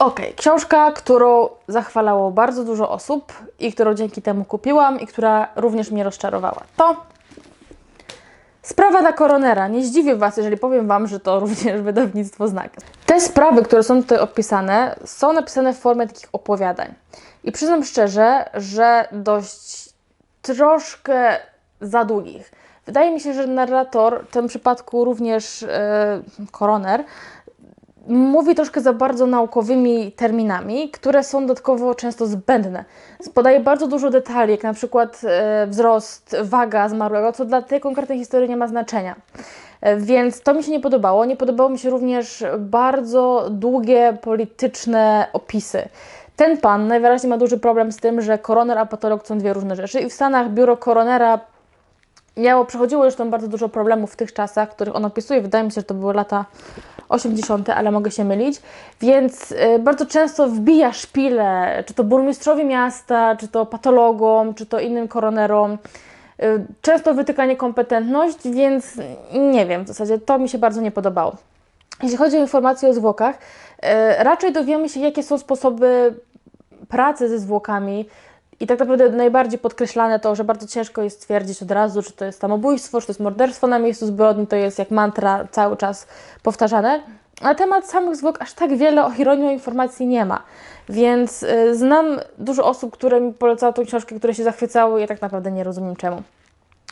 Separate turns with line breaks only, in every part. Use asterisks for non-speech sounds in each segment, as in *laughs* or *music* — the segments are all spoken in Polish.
Okej, książka, którą zachwalało bardzo dużo osób i którą dzięki temu kupiłam i która również mnie rozczarowała. To Sprawa na koronera. Nie zdziwię Was, jeżeli powiem Wam, że to również *laughs* wydawnictwo Znak. Te sprawy, które są tutaj opisane, są napisane w formie takich opowiadań. I przyznam szczerze, że dość troszkę za długich. Wydaje mi się, że narrator, w tym przypadku również e, koroner, mówi troszkę za bardzo naukowymi terminami, które są dodatkowo często zbędne. Podaje bardzo dużo detali, jak na przykład e, wzrost, waga zmarłego, co dla tej konkretnej historii nie ma znaczenia. E, Więc to mi się nie podobało. Nie podobało mi się również bardzo długie polityczne opisy. Ten pan najwyraźniej ma duży problem z tym, że koroner a patolog są dwie różne rzeczy i w Stanach biuro koronera miało, przechodziło już tam bardzo dużo problemów w tych czasach, których on opisuje. Wydaje mi się, że to były lata 80., ale mogę się mylić. Więc y, bardzo często wbija szpile, czy to burmistrzowi miasta, czy to patologom, czy to innym koronerom. Y, Często wytyka niekompetentność, więc nie wiem, w zasadzie to mi się bardzo nie podobało. Jeśli chodzi o informacje o zwłokach, y, raczej dowiemy się, jakie są sposoby pracy ze zwłokami. I tak naprawdę najbardziej podkreślane to, że bardzo ciężko jest stwierdzić od razu, czy to jest samobójstwo, czy to jest morderstwo na miejscu zbrodni, to jest jak mantra cały czas powtarzane. Na temat samych zwłok aż tak wiele o ironią informacji nie ma. Więc y, znam dużo osób, które mi polecały tą książkę, które się zachwycały ja tak naprawdę nie rozumiem czemu.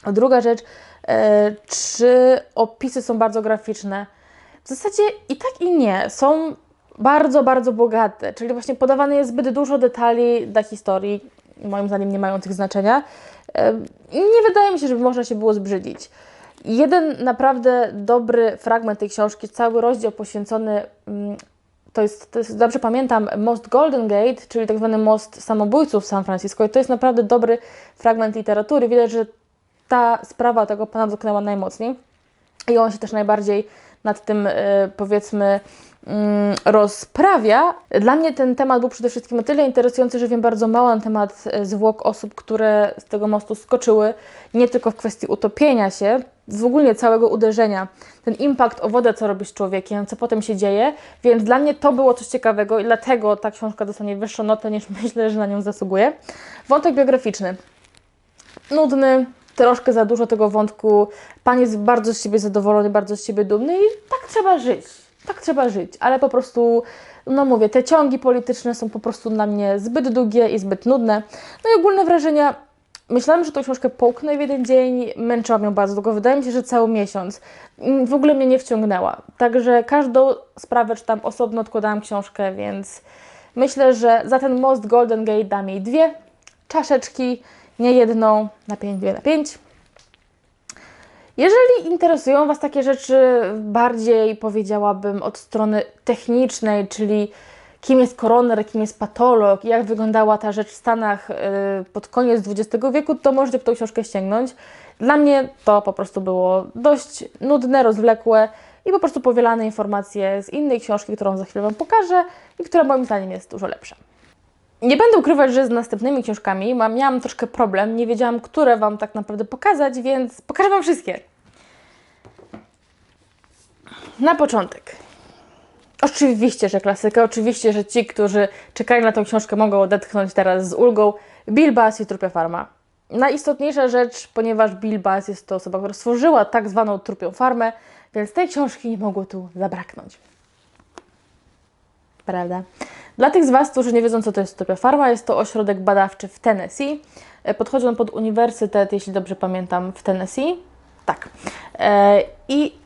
Druga rzecz, e, czy opisy są bardzo graficzne? W zasadzie i tak i nie. Są bardzo, bardzo bogate, czyli właśnie podawane jest zbyt dużo detali dla historii, moim zdaniem nie mających znaczenia. E, Nie wydaje mi się, żeby można się było zbrzydzić. Jeden naprawdę dobry fragment tej książki, cały rozdział poświęcony, mm, to jest, to jest, dobrze pamiętam, Most Golden Gate, czyli tak zwany most samobójców w San Francisco. I to jest naprawdę dobry fragment literatury. Widać, że ta sprawa tego pana dotknęła najmocniej. I on się też najbardziej nad tym, y, powiedzmy, rozprawia. Dla mnie ten temat był przede wszystkim o tyle interesujący, że wiem bardzo mało na temat y, zwłok osób, które z tego mostu skoczyły, nie tylko w kwestii utopienia się, w ogóle całego uderzenia, ten impact o wodę, co robi z człowiekiem, co potem się dzieje, więc dla mnie to było coś ciekawego i dlatego ta książka dostanie wyższą notę niż *laughs* myślę, że na nią zasługuje. Wątek biograficzny nudny, troszkę za dużo tego wątku. Pan jest bardzo z siebie zadowolony, bardzo z siebie dumny i tak trzeba żyć. Tak trzeba żyć, ale po prostu, no mówię, te ciągi polityczne są po prostu dla mnie zbyt długie i zbyt nudne. No i ogólne wrażenia. Myślałam, że tą książkę połknę w jeden dzień, męczyłam ją bardzo długo. Wydaje mi się, że cały miesiąc. Mm, W ogóle mnie nie wciągnęła. Także każdą sprawę czytam osobno, odkładałam książkę, więc myślę, że za ten most Golden Gate dam jej dwie czaszeczki, nie jedną, na pięć, dwie na pięć. Jeżeli interesują Was takie rzeczy bardziej, powiedziałabym, od strony technicznej, czyli kim jest koroner, kim jest patolog, jak wyglądała ta rzecz w Stanach y, pod koniec XX wieku, to możecie po tą książkę sięgnąć. Dla mnie to po prostu było dość nudne, rozwlekłe i po prostu powielane informacje z innej książki, którą za chwilę Wam pokażę i która moim zdaniem jest dużo lepsza. Nie będę ukrywać, że z następnymi książkami mam, miałam troszkę problem. Nie wiedziałam, które Wam tak naprawdę pokazać, więc pokażę Wam wszystkie. Na początek. Oczywiście, że klasyka. Oczywiście, że ci, którzy czekają na tą książkę, mogą odetchnąć teraz z ulgą. Bill Bass i Trupia Farma. Najistotniejsza rzecz, ponieważ Bill Bass jest to osoba, która stworzyła tak zwaną Trupią Farmę, więc tej książki nie mogło tu zabraknąć. Prawda? Dla tych z Was, którzy nie wiedzą, co to jest Trupia Farma, jest to ośrodek badawczy w Tennessee. E, Podchodzi on pod uniwersytet, jeśli dobrze pamiętam, w Tennessee. Tak. E, I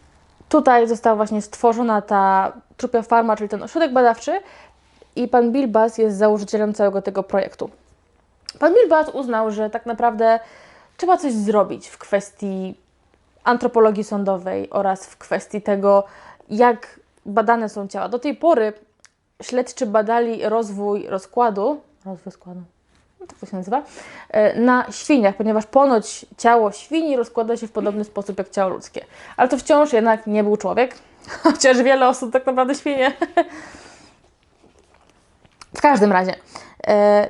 tutaj została właśnie stworzona ta Trupia Farma, czyli ten ośrodek badawczy i pan Bill Bass jest założycielem całego tego projektu. Pan Bill Bass uznał, że tak naprawdę trzeba coś zrobić w kwestii antropologii sądowej oraz w kwestii tego, jak badane są ciała. Do tej pory śledczy badali rozwój rozkładu, rozwój składu, no tak to się nazywa, e, na świniach, ponieważ ponoć ciało świni rozkłada się w podobny sposób jak ciało ludzkie. Ale to wciąż jednak nie był człowiek, *laughs* chociaż wiele osób tak naprawdę świnie. W każdym razie. E,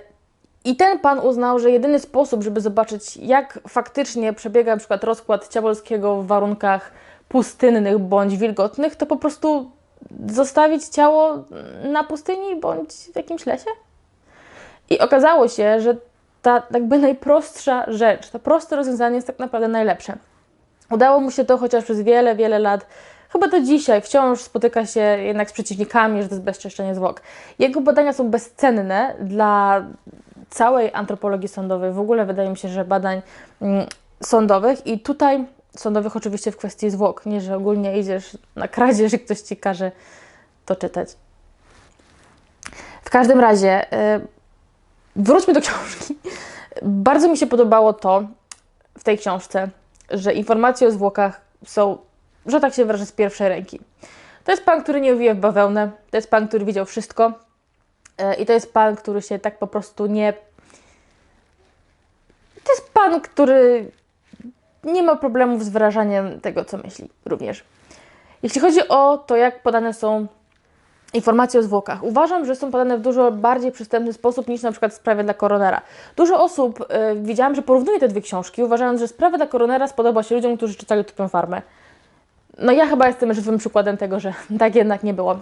I ten pan uznał, że jedyny sposób, żeby zobaczyć, jak faktycznie przebiega przykład rozkład ciała ludzkiego w warunkach pustynnych bądź wilgotnych, to po prostu zostawić ciało na pustyni bądź w jakimś lesie? I okazało się, że ta jakby najprostsza rzecz, to proste rozwiązanie jest tak naprawdę najlepsze. Udało mu się to chociaż przez wiele, wiele lat. Chyba do dzisiaj wciąż spotyka się jednak z przeciwnikami, że to jest bezczeszczenie zwłok. Jego badania są bezcenne dla całej antropologii sądowej, w ogóle wydaje mi się, że badań mm, sądowych i tutaj sądowych oczywiście w kwestii zwłok, nie, że ogólnie idziesz na kradzież i ktoś Ci każe to czytać. W każdym razie, y, wróćmy do książki. Bardzo mi się podobało to w tej książce, że informacje o zwłokach są, że tak się wyrażę, z pierwszej ręki. To jest pan, który nie owija w bawełnę, to jest pan, który widział wszystko y, i to jest pan, który się tak po prostu nie... To jest pan, który nie ma problemów z wyrażaniem tego, co myśli również. Jeśli chodzi o to, jak podane są informacje o zwłokach, uważam, że są podane w dużo bardziej przystępny sposób niż na przykład w sprawie dla koronera. Dużo osób y, widziałam, że porównuje te dwie książki, uważając, że sprawa dla koronera spodoba się ludziom, którzy czytali Tupią Farmę. No ja chyba jestem żywym przykładem tego, że *laughs* tak jednak nie było.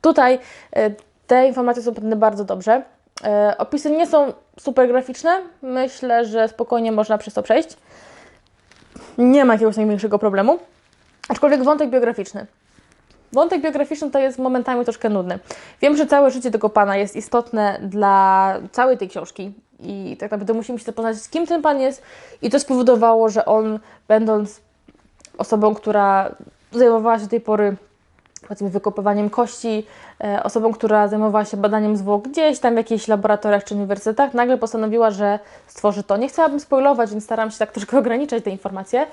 Tutaj y, te informacje są podane bardzo dobrze. Y, opisy nie są super graficzne. Myślę, że spokojnie można przez to przejść nie ma jakiegoś najmniejszego problemu. Aczkolwiek wątek biograficzny. Wątek biograficzny to jest momentami troszkę nudny. Wiem, że całe życie tego pana jest istotne dla całej tej książki i tak naprawdę musimy się zapoznać z kim ten pan jest i to spowodowało, że on będąc osobą, która zajmowała się do tej pory powiedzmy wykopywaniem kości, e, osobą, która zajmowała się badaniem zwłok gdzieś tam w jakichś laboratoriach czy uniwersytetach, nagle postanowiła, że stworzy to. Nie chciałabym spoilować, więc staram się tak *laughs* troszkę ograniczać te informacje,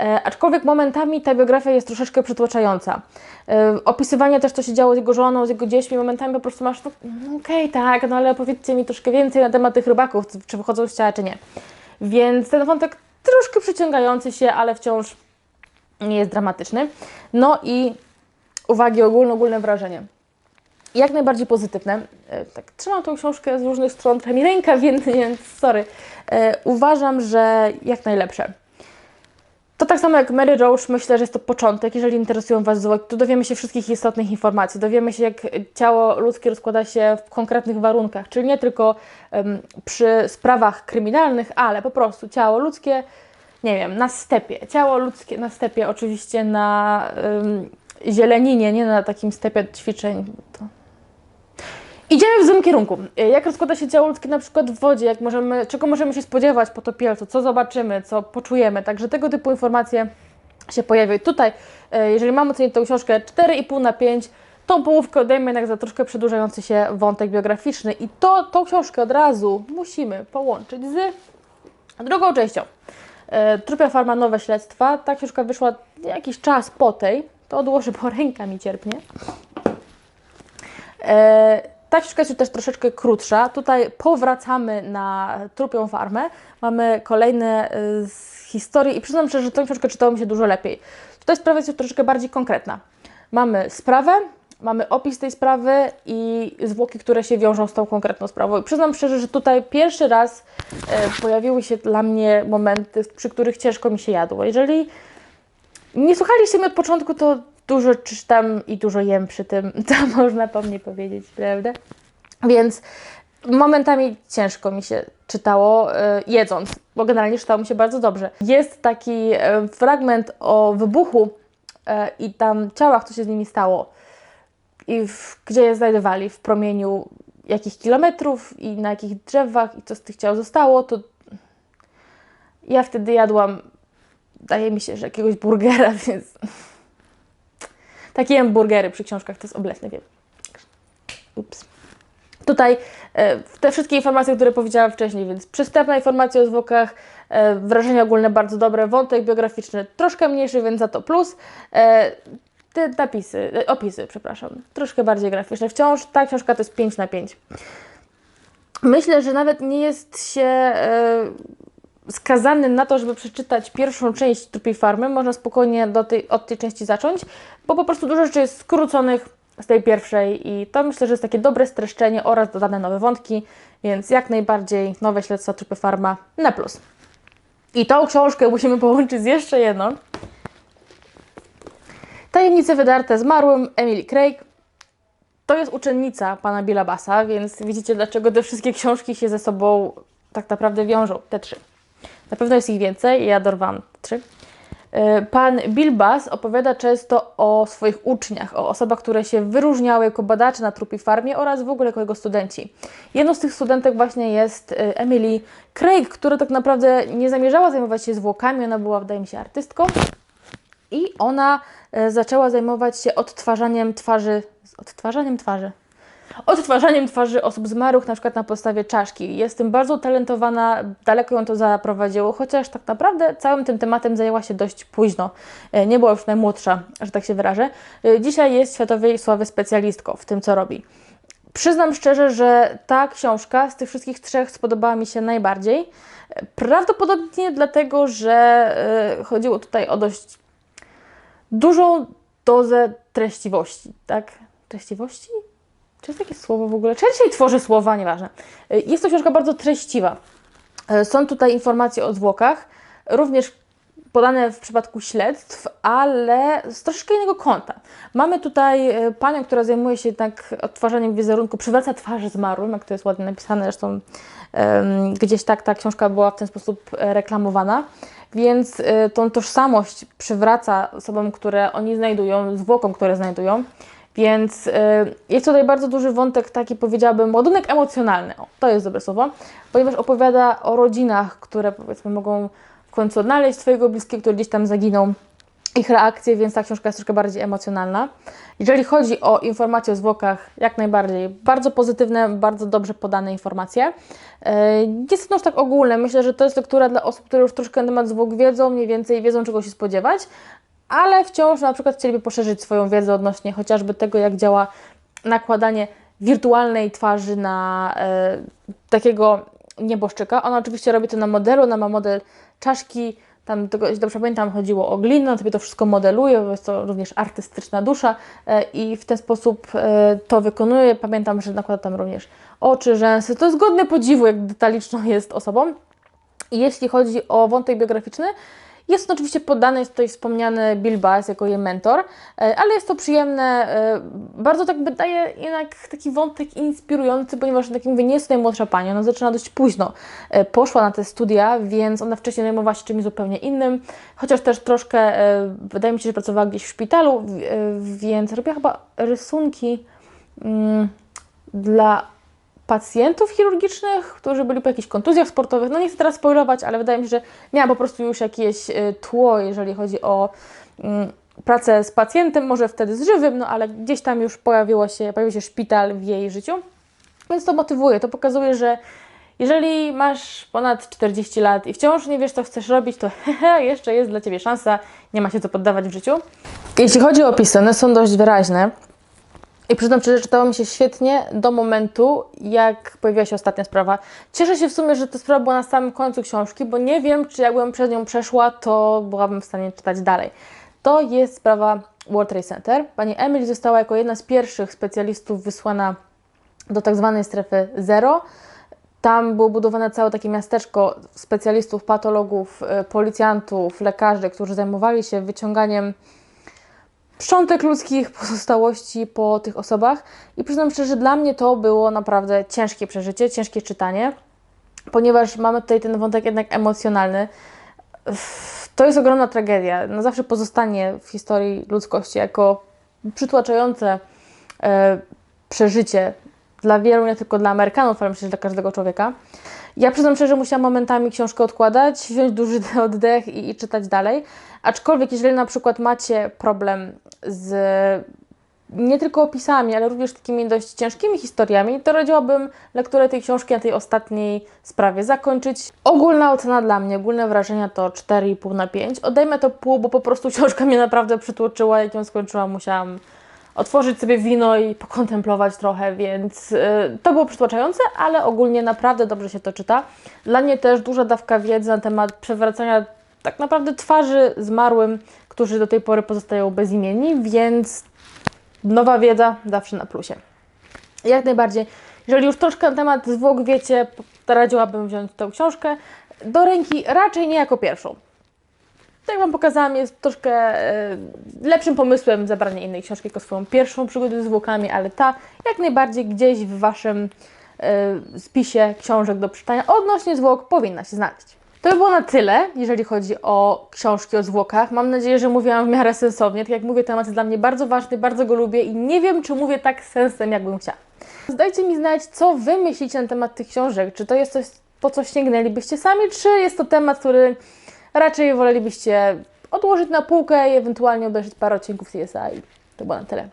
e, aczkolwiek momentami ta biografia jest troszeczkę przytłaczająca. E, opisywanie też, co się działo z jego żoną, z jego dziećmi, momentami po prostu masz, no, no okej, okay, tak, no ale opowiedzcie mi troszkę więcej na temat tych rybaków, czy wychodzą z ciała, czy nie. Więc ten wątek troszkę przyciągający się, ale wciąż nie jest dramatyczny. No i uwagi ogólne, ogólne wrażenie. Jak najbardziej pozytywne. E, tak, trzymam tą książkę z różnych stron, trochę mi ręka, więc, więc sorry. E, uważam, że jak najlepsze. To tak samo jak Mary Roach, myślę, że jest to początek. Jeżeli interesują Was zwłoki, to dowiemy się wszystkich istotnych informacji. Dowiemy się, jak ciało ludzkie rozkłada się w konkretnych warunkach, czyli nie tylko um, przy sprawach kryminalnych, ale po prostu ciało ludzkie, nie wiem, na stepie. Ciało ludzkie na stepie, oczywiście na um, zieleninie, nie na takim stepie ćwiczeń. To... Idziemy w złym kierunku. Jak rozkłada się ciało ludzkie na przykład w wodzie, jak możemy, czego możemy się spodziewać po topielcu, co zobaczymy, co poczujemy. Także tego typu informacje się pojawiają. Tutaj, e, jeżeli mamy ocenić tę książkę 4,5 na 5, tą połówkę odejmę jednak za troszkę przedłużający się wątek biograficzny i to, tą książkę od razu musimy połączyć z drugą częścią. E, Trupia Farma Nowe Śledztwa. Ta książka wyszła jakiś czas po tej, to odłożę, bo ręka mi cierpnie. E, ta książka jest też troszeczkę krótsza. Tutaj powracamy na trupią farmę. Mamy kolejne y, historie i przyznam szczerze, że tę książkę czytało mi się dużo lepiej. Tutaj sprawa jest już troszeczkę bardziej konkretna. Mamy sprawę, mamy opis tej sprawy i zwłoki, które się wiążą z tą konkretną sprawą. I przyznam szczerze, że tutaj pierwszy raz e, pojawiły się dla mnie momenty, przy których ciężko mi się jadło. Jeżeli nie słuchaliście mnie od początku, to dużo czytam i dużo jem przy tym, *laughs* to można po mnie powiedzieć, prawda? Więc momentami ciężko mi się czytało e, jedząc, bo generalnie czytało mi się bardzo dobrze. Jest taki e, fragment o wybuchu e, i tam ciałach, co się z nimi stało i w, gdzie je znajdowali w promieniu jakich kilometrów i na jakich drzewach i co z tych ciał zostało, to ja wtedy jadłam wydaje mi się, że jakiegoś burgera, *laughs* więc takie burgery przy książkach to jest oblecne, wiem. Ups. Tutaj e, te wszystkie informacje, które powiedziałam wcześniej, więc przystępna informacja o zwłokach, e, wrażenie ogólne bardzo dobre, wątek biograficzny troszkę mniejszy, więc za to plus. E, te napisy, opisy, przepraszam, troszkę bardziej graficzne. Wciąż ta książka to jest 5 na 5. Myślę, że nawet nie jest się skazany na to, żeby przeczytać pierwszą część Trupiej Farmy, można spokojnie do tej, od tej części zacząć, bo po prostu dużo rzeczy jest skróconych z tej pierwszej i to myślę, że jest takie dobre streszczenie oraz dodane nowe wątki, więc jak najbardziej nowe śledztwa Trupy Farma na plus. I tą książkę musimy połączyć z jeszcze jedną. Tajemnice wydarte zmarłym Emily Craig. To jest uczennica pana Billa Bassa, więc widzicie, dlaczego te wszystkie książki się ze sobą tak naprawdę wiążą, te trzy. Na pewno jest ich więcej, ja dorwałam trzy. E, Pan Bill Bass opowiada często o swoich uczniach, o osobach, które się wyróżniały jako badacze na trupi farmie oraz w ogóle jako jego studenci. Jedną z tych studentek właśnie jest e, Emily Craig, która tak naprawdę nie zamierzała zajmować się zwłokami, ona była, wydaje mi się, artystką. I ona e, zaczęła zajmować się odtwarzaniem twarzy, odtwarzaniem twarzy, odtwarzaniem twarzy osób zmarłych, na przykład na podstawie czaszki. Jest tym bardzo utalentowana, daleko ją to zaprowadziło, chociaż tak naprawdę całym tym tematem zajęła się dość późno. E, Nie była już najmłodsza, że tak się wyrażę. E, Dzisiaj jest światowej sławy specjalistką w tym, co robi. Przyznam szczerze, że ta książka z tych wszystkich trzech spodobała mi się najbardziej. Prawdopodobnie dlatego, że e, chodziło tutaj o dość dużą dozę treściwości, tak? Treściwości? Czy jest takie słowo w ogóle? Czy ja dzisiaj tworzę słowa? Nieważne. Y, Jest to książka bardzo treściwa. Y, Są tutaj informacje o zwłokach, również podane w przypadku śledztw, ale z troszeczkę innego kąta. Mamy tutaj y, panią, która zajmuje się jednak odtwarzaniem wizerunku, przywraca twarzy zmarłym, jak to jest ładnie napisane, zresztą em, gdzieś tak ta książka była w ten sposób e, reklamowana. Więc tą tożsamość przywraca osobom, które oni znajdują, zwłokom, które znajdują. Więc y, jest tutaj bardzo duży wątek, taki powiedziałabym, ładunek emocjonalny. O, to jest dobre słowo, ponieważ opowiada o rodzinach, które powiedzmy mogą w końcu odnaleźć swojego bliskiego, który gdzieś tam zaginął, ich reakcje, więc ta książka jest troszkę bardziej emocjonalna. Jeżeli chodzi o informacje o zwłokach, jak najbardziej bardzo pozytywne, bardzo dobrze podane informacje. E, Jest to już tak ogólne. Myślę, że to jest lektura dla osób, które już troszkę na temat zwłok wiedzą, mniej więcej wiedzą, czego się spodziewać, ale wciąż na przykład chcieliby poszerzyć swoją wiedzę odnośnie chociażby tego, jak działa nakładanie wirtualnej twarzy na e, takiego nieboszczyka. Ona oczywiście robi to na modelu, ona ma model czaszki, tam tego, dobrze pamiętam, chodziło o glinę, on sobie to wszystko modeluje, bo jest to również artystyczna dusza e, i w ten sposób e, to wykonuje. Pamiętam, że nakłada tam również oczy, rzęsy. To jest godne podziwu, jak detaliczną jest osobą. I jeśli chodzi o wątek biograficzny, jest oczywiście poddany, jest tutaj wspomniany Bill Bass jako jej mentor, e, ale jest to przyjemne, e, bardzo tak wydaje jednak taki wątek inspirujący, ponieważ, tak mówię, nie jest najmłodsza pani, ona zaczyna dość późno, e, poszła na te studia, więc ona wcześniej zajmowała się czymś zupełnie innym, chociaż też troszkę, wydaje mi się, że pracowała gdzieś w szpitalu, więc robiła chyba rysunki mm, dla pacjentów chirurgicznych, którzy byli po jakichś kontuzjach sportowych. No nie chcę teraz spoilować, ale wydaje mi się, że miała po prostu już jakieś e, tło, jeżeli chodzi o mm, pracę z pacjentem, może wtedy z żywym, no ale gdzieś tam już pojawiło się, pojawił się szpital w jej życiu. Więc to motywuje, to pokazuje, że jeżeli masz ponad 40 lat i wciąż nie wiesz, co chcesz robić, to *laughs* hehe, jeszcze jest dla Ciebie szansa, nie ma się co poddawać w życiu. Jeśli chodzi o opisy, one są dość wyraźne. I przyznam szczerze, czytało mi się świetnie do momentu, jak pojawiła się ostatnia sprawa. Cieszę się w sumie, że ta sprawa była na samym końcu książki, bo nie wiem, czy jakbym przez nią przeszła, to byłabym w stanie czytać dalej. To jest sprawa World Trade Center. Pani Emily została jako jedna z pierwszych specjalistów wysłana do tak zwanej strefy zero. Tam było budowane całe takie miasteczko specjalistów, patologów, y, policjantów, lekarzy, którzy zajmowali się wyciąganiem szczątek ludzkich pozostałości po tych osobach. I przyznam szczerze, dla mnie to było naprawdę ciężkie przeżycie, ciężkie czytanie, ponieważ mamy tutaj ten wątek jednak emocjonalny. To jest ogromna tragedia. Na zawsze pozostanie w historii ludzkości jako przytłaczające e, przeżycie dla wielu, nie tylko dla Amerykanów, ale myślę, że dla każdego człowieka. Ja przyznam szczerze, że musiałam momentami książkę odkładać, wziąć duży *laughs* oddech i, i czytać dalej. Aczkolwiek, jeżeli na przykład macie problem z nie tylko opisami, ale również takimi dość ciężkimi historiami, to radziłabym lekturę tej książki na tej ostatniej sprawie zakończyć. Ogólna ocena dla mnie, ogólne wrażenia to 4,5 na 5. Odejmę to pół, bo po prostu *laughs* książka mnie naprawdę przytłoczyła. Jak ją skończyłam, musiałam otworzyć sobie wino i pokontemplować trochę, więc y, to było przytłaczające, ale ogólnie naprawdę dobrze się to czyta. Dla mnie też duża dawka wiedzy na temat przewracania tak naprawdę twarzy zmarłym, którzy do tej pory pozostają bezimienni, więc nowa wiedza zawsze na plusie. Jak najbardziej. Jeżeli już troszkę na temat zwłok wiecie, radziłabym wziąć tę książkę do ręki raczej nie jako pierwszą. Tak jak Wam pokazałam, jest troszkę e, lepszym pomysłem zabranie innej książki jako swoją pierwszą przygodę z zwłokami, ale ta jak najbardziej gdzieś w Waszym e, spisie książek do przeczytania odnośnie zwłok powinna się znaleźć. To by było na tyle, jeżeli chodzi o książki o zwłokach. Mam nadzieję, że mówiłam w miarę sensownie. Tak jak mówię, temat jest dla mnie bardzo ważny, bardzo go lubię i nie wiem, czy mówię tak sensem, jakbym chciała. Dajcie mi znać, co Wy myślicie na temat tych książek. Czy to jest coś, po co sięgnęlibyście sami, czy jest to temat, który raczej wolelibyście odłożyć na półkę i ewentualnie obejrzeć parę odcinków CSA i to było na tyle.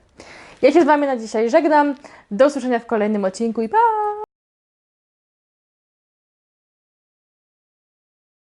Ja się z Wami na dzisiaj żegnam. Do usłyszenia w kolejnym odcinku i pa!